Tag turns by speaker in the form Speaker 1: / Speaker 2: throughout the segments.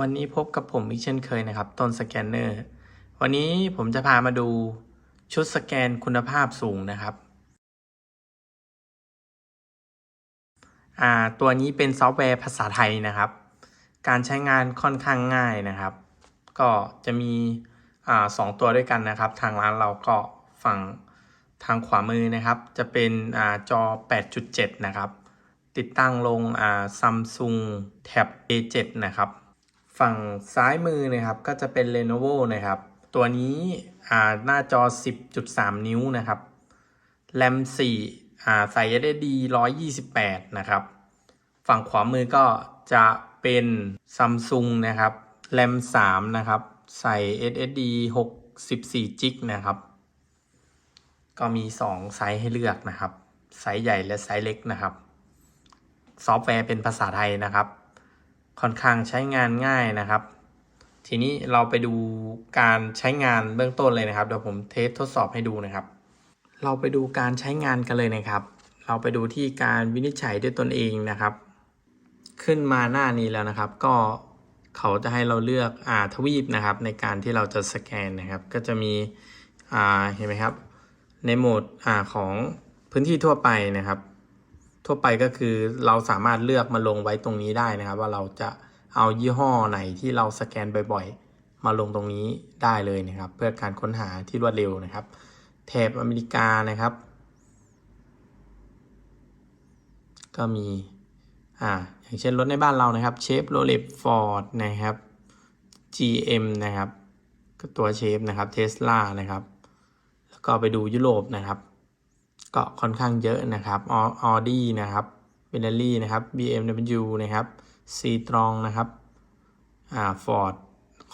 Speaker 1: วันนี้พบกับผมอีกเช่นเคยนะครับ ต้นสแกนเนอร์ วันนี้ผมจะพามาดูชุดสแกนคุณภาพสูงนะครับตัวนี้เป็นซอฟต์แวร์ภาษาไทยนะครับ การใช้งานค่อนข้างง่ายนะครับ ก็จะมีอสองตัวด้วยกันนะครับ ทางร้านเราก็ฝั่งทางขวามือนะครับ จะเป็นอจอ 8.7 นะครับ ติดตั้งลงอ่า Samsung Tab A7 นะครับ ฝั่งซ้ายมือนะครับก็จะเป็น Lenovo นะครับ ตัวนี้หน้าจอ 10.3 นิ้วนะครับ แรม 4 ใส่ SSD 128 นะครับ ฝั่งขวามือก็จะเป็น Samsung นะครับ แรม 3 นะครับ ใส่ SSD 64 g b นะครับ ก็มี 2 ไซส์ให้เลือกนะครับ ไซส์ใหญ่และไซส์เล็กนะครับ ซอฟต์แวร์เป็นภาษาไทยนะครับ ค่อนข้างใช้งานง่ายนะครับ ทีนี้เราไปดูการใช้งานเบื้องต้นเลยนะครับเดี๋ยวผมเทสทดสอบให้ดูนะครับ เราไปดูการใช้งานกันเลยนะครับ เราไปดูที่การวินิจฉัยด้วยตนเองนะครับ ขึ้นมาหน้านี้แล้วนะครับ ก็เขาจะให้เราเลือกอ่าทวีปนะครับ ในการที่เราจะสแกนนะครับ ก็จะมีอ่าเห็นไหมครับ ในโหมดอ่าของพื้นที่ทั่วไปนะครับ ทั่วไปก็คือเราสามารถเลือกมาลงไว้ตรงนี้ได้นะครับ ว่าเราจะเอายี่ห้อไหนที่เราสแกนบ่อยๆ มาลงตรงนี้ได้เลยนะครับ เพื่อการค้นหาที่รวดเร็วนะครับ แถบอเมริกานะครับ ก็มีอ่าอย่างเช่นรถในบ้านเรานะครับเชฟโรเลตฟอร์ดนะครับ GM นะครับก็ตัวเชฟนะครับเทสลานะครับ แล้วก็ไปดูยุโรปนะครับ ก็ค่อนข้างเยอะนะครับออดี้นะครับเบนเลี่นะครับ BMW นะครับซีตรองนะครับอ่าฟอร์ด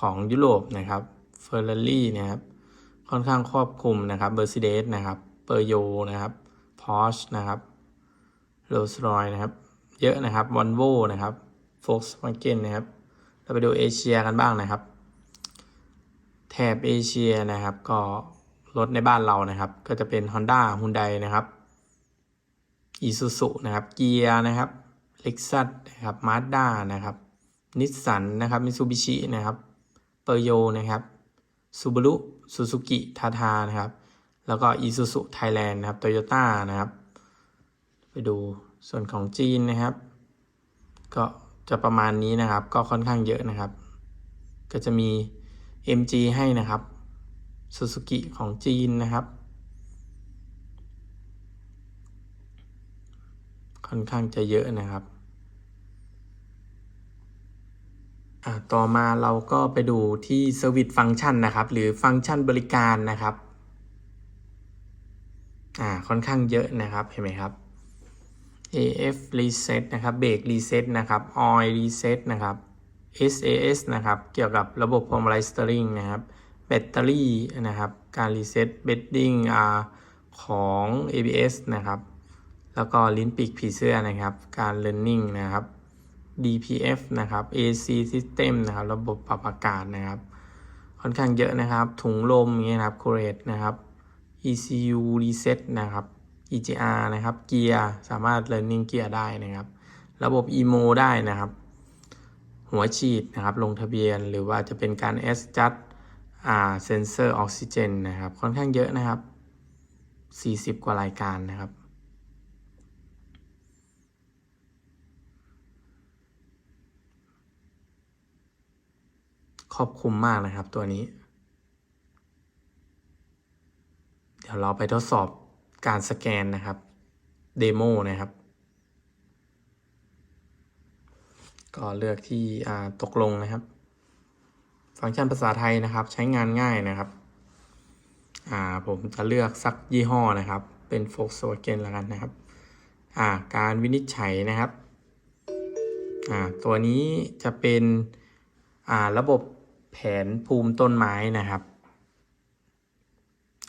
Speaker 1: ของยุโรปนะครับเฟอร์รารี่นะครับค่อนข้างครอบคลุมนะครับเบอร์ c เดสนะครับเปอร์โยนะครับพอชนะครับโรลส์รอยนะครับ เยอะนะครับวอลโวนะครับโฟล์ s วาเกนนะครับ เราไปดูเอเชียกันบ้างนะครับ แถบเอเชียนะครับก็ รถในบ้านเรานะครับ ก็จะเป็น Honda Hyundai นะครับ Isuzu นะครับ เกียร์นะครับ Lexus นะครับ Mazda นะครับ Nissan นะครับ Mitsubishi นะครับเปอร์โยนะครับ Subaru Suzuki Tata นะครับ แล้วก็ Isuzu Thailand นะครับ Toyota นะครับ ไปดูส่วนของจีนนะครับ ก็จะประมาณนี้นะครับ ก็ค่อนข้างเยอะนะครับ ก็จะมี MG ให้นะครับ Suzuki ของจีนนะครับ ค่อนข้างจะเยอะนะครับอ่าต่อมาเราก็ไปดูที่ Service Function นะครับ หรือฟังก์ชันบริการนะครับอ่าค่อนข้างเยอะนะครับเห็นไหมครับ AF Reset นะครับ Brake Reset นะครับ Oil Reset นะครับ SAS นะครับ เกี่ยวกับระบบพวงมาลัยสเตอริงนะครับ แบตเตอรี่นะครับ การรีเซ็ตเบดดิ้งของ ABS นะครับ แล้วก็ลิ้นปีกผีเสื้อนะครับ การ learning นะครับ DPF นะครับ AC system นะครับ ระบบปรับอากาศนะครับ ค่อนข้างเยอะนะครับ ถุงลมเงี้ยนะครับ coret นะครับ ECU reset นะครับ EGR นะครับ เกียร์สามารถ learning เกียร์ได้นะครับ ระบบ EMO ได้นะครับ หัวฉีดนะครับ ลงทะเบียนหรือว่าจะเป็นการ adjust เซนเซอร์ออกซิเจนนะครับ ค่อนข้างเยอะนะครับ 40 กว่ารายการนะครับ ครอบคลุมมากนะครับตัวนี้ เดี๋ยวเราไปทดสอบการสแกนนะครับ เดโมนะครับ ก็เลือกที่ตกลงนะครับ ฟังก์ชันภาษาไทยนะครับ ใช้งานง่ายนะครับ อ่าผมจะเลือกสักยี่ห้อนะครับ เป็น Volkswagen แล้วกันนะครับ อ่าการวินิจฉัยนะครับ อ่าตัวนี้จะเป็นอ่าระบบแผนภูมิต้นไม้นะครับ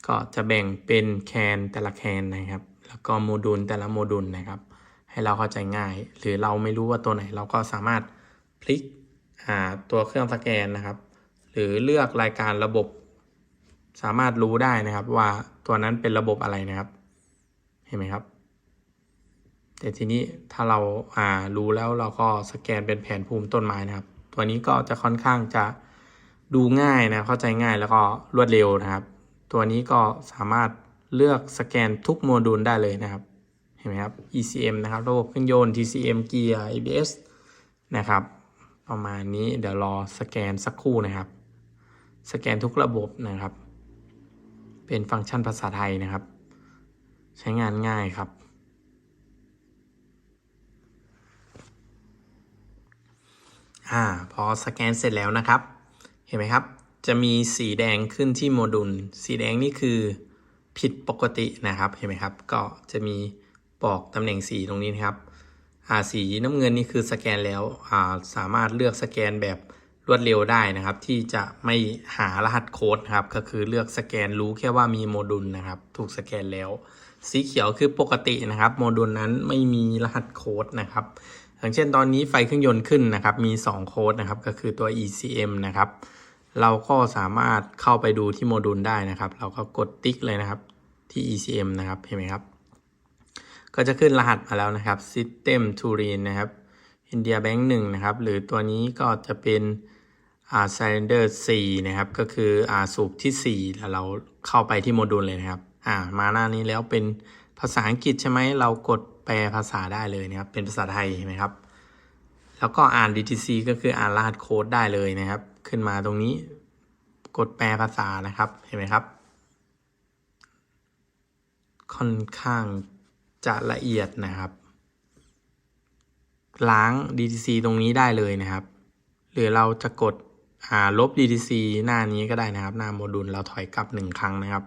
Speaker 1: ก็จะแบ่งเป็นแคนแต่ละแคนนะครับ แล้วก็โมดูลแต่ละโมดูลนะครับ ให้เราเข้าใจง่าย หรือเราไม่รู้ว่าตัวไหนเราก็สามารถพลิกตัวเครื่องสแกนนะครับ หรือเลือกรายการระบบ สามารถรู้ได้นะครับว่าตัวนั้นเป็นระบบอะไรนะครับ เห็นไหมครับ แต่ทีนี้ถ้าเราอ่ารู้แล้วเราก็สแกนเป็นแผนภูมิต้นไม้นะครับ ตัวนี้ก็จะค่อนข้างจะดูง่ายนะเข้าใจง่ายแล้วก็รวดเร็วนะครับ ตัวนี้ก็สามารถเลือกสแกนทุกโมดูลได้เลยนะครับเห็นไหมครับ ECM นะครับระบบเครื่องยนต์ TCM เกียร์ ABS นะครับ ประมาณนี้เดี๋ยวรอสแกนสักครู่นะครับ สแกนทุกระบบนะครับ เป็นฟังก์ชันภาษาไทยนะครับ ใช้งานง่ายครับ อ่า พอสแกนเสร็จแล้วนะครับ เห็นไหมครับ จะมีสีแดงขึ้นที่โมดูล สีแดงนี่คือผิดปกตินะครับ เห็นไหมครับ ก็จะมีบอกตำแหน่งสีตรงนี้นะครับ อ่า สีน้ำเงินนี่คือสแกนแล้ว อ่า สามารถเลือกสแกนแบบ รวดเร็วได้นะครับ ที่จะไม่หารหัสโค้ดครับก็คือเลือกสแกนรู้แค่ว่ามีโมดูลนะครับ ถูกสแกนแล้ว สีเขียวคือปกตินะครับโมดูลนั้นไม่มีรหัสโค้ดนะครับอย่างเช่นตอนนี้ไฟเครื่องยนต์ขึ้นนะครับ มี 2 โค้ดนะครับ ก็คือตัว ECM นะครับ เราก็สามารถเข้าไปดูที่โมดูลได้นะครับ เราก็กดติ๊กเลยนะครับที่ ECM นะครับ เห็นไหมครับ ก็จะขึ้นรหัสมาแล้วนะครับ System t o r i n นะครับ India Bank 1นะครับ หรือตัวนี้ก็จะเป็นอ่า Cylinder 4นะครับ ก็คืออ่าสูบที่4แล้วเราเข้าไปที่โมดูลเลยนะครับอ่ามาหน้านี้แล้วเป็นภาษาอังกฤษใช่ไหมเรากดแปลภาษาได้เลยนะครับ เป็นภาษาไทยเห็นไหมครับ แล้วก็อ่าน DTC ก็คืออ่านรหัสโค้ดได้เลยนะครับ ขึ้นมาตรงนี้กดแปลภาษานะครับเห็นไหมครับ ค่อนข้างจะละเอียดนะครับ ล้าง DTC ตรงนี้ได้เลยนะครับ หรือเราจะกดอ่าลบ DTC หน้านี้ก็ได้นะครับ หน้าโมดูลเราถอยกลับหนึ่งครั้งนะครับ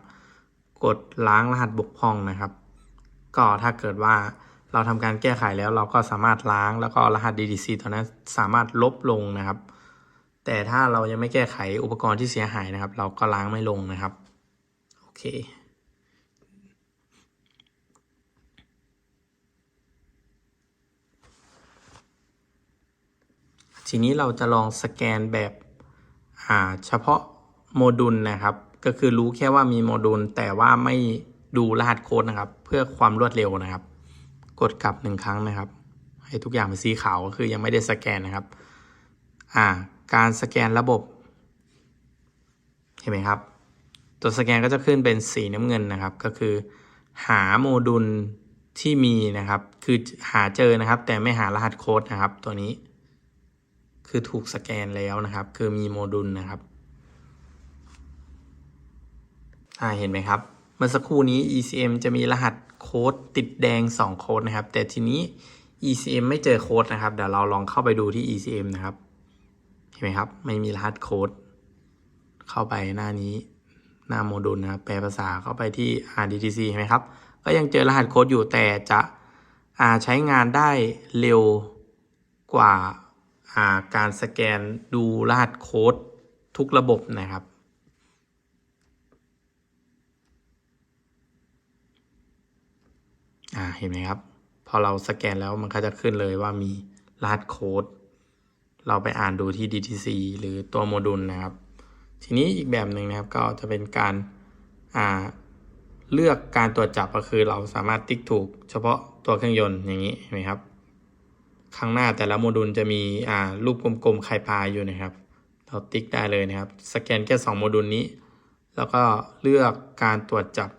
Speaker 1: กดล้างรหัสบกพร่องนะครับ ก็ถ้าเกิดว่าเราทำการแก้ไขแล้วเราก็สามารถล้างแล้วก็รหัส DTC ตัวนั้นสามารถลบลงนะครับ แต่ถ้าเรายังไม่แก้ไขอุปกรณ์ที่เสียหายนะครับ เราก็ล้างไม่ลงนะครับ โอเค ทีนี้เราจะลองสแกนแบบอ่าเฉพาะโมดูลนะครับ ก็คือรู้แค่ว่ามีโมดูล แต่ว่าไม่ดูรหัสโค้ดนะครับ เพื่อความรวดเร็วนะครับ กดกลับหนึ่งครั้งนะครับ ให้ทุกอย่างเป็นสีขาวก็คือยังไม่ได้สแกนนะครับอ่าการสแกนระบบ เห็นไหมครับ ตัวสแกนก็จะขึ้นเป็นสีน้ำเงินนะครับ ก็คือหาโมดูลที่มีนะครับ คือหาเจอนะครับ แต่ไม่หารหัสโค้ดนะครับ ตัวนี้ คือถูกสแกนแล้วนะครับ คือมีโมดูลนะครับอ่าเห็นไหมครับ เมื่อสักครู่นี้ ECM จะมีรหัสโค้ดติดแดง 2 โค้ดนะครับ แต่ทีนี้ ECM ไม่เจอโค้ดนะครับ เดี๋ยวเราลองเข้าไปดูที่ ECM นะครับ เห็นไหมครับ ไม่มีรหัสโค้ด เข้าไปหน้านี้ หน้าโมดูลนะครับ แปลภาษาเข้าไปที่ RDTC เห็นไหมครับ ก็ยังเจอรหัสโค้ดอยู่แต่จะใช้งานได้เร็วกว่า การสแกนดูรหัสโค้ดทุกระบบนะครับอ่าเห็นไหมครับ พอเราสแกนแล้วมันก็จะขึ้นเลยว่ามีรหัสโค้ด เราไปอ่านดูที่ DTC หรือตัวโมดูลนะครับ ทีนี้อีกแบบหนึ่งนะครับก็จะเป็นการอ่าเลือกการตรวจจับก็คือเราสามารถติ๊กถูก เฉพาะตัวเครื่องยนต์อย่างนี้เห็นไหมครับ ข้างหน้าแต่ละโมดูลจะมีอ่ารูปกลมๆไข่ปลาอยู่นะครับ เราติ๊กได้เลยนะครับ สแกนแค่2โมดูลนี้ แล้วก็เลือกการตรวจจับ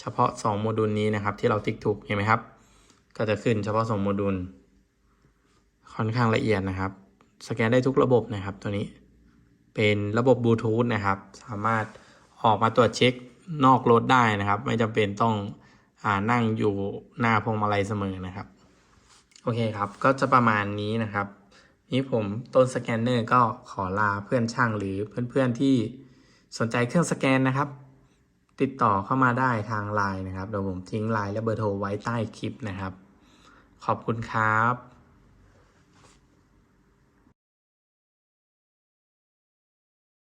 Speaker 1: เฉพาะ 2 โมดูลนี้นะครับ ที่เราติ๊กถูกเห็นไหมครับ ก็จะขึ้นเฉพาะ 2 โมดูล ค่อนข้างละเอียดนะครับ สแกนได้ทุกระบบนะครับตัวนี้ เป็นระบบบลูทูธนะครับ สามารถออกมาตรวจเช็คนอกรถได้นะครับ ไม่จำเป็นต้องอานั่งอยู่หน้าพวงมาลัยเสมอนะครับ โอเคครับ ก็จะประมาณนี้นะครับ นี่ผมต้นสแกนเนอร์ก็ขอลาเพื่อนช่างหรือเพื่อนๆที่สนใจเครื่องสแกนนะครับ ติดต่อเข้ามาได้ทางไลน์นะครับเดี๋ยวผมทิ้งไลน์และเบอร์โทรไว้ใต้คลิปนะครับ ขอบคุณครับ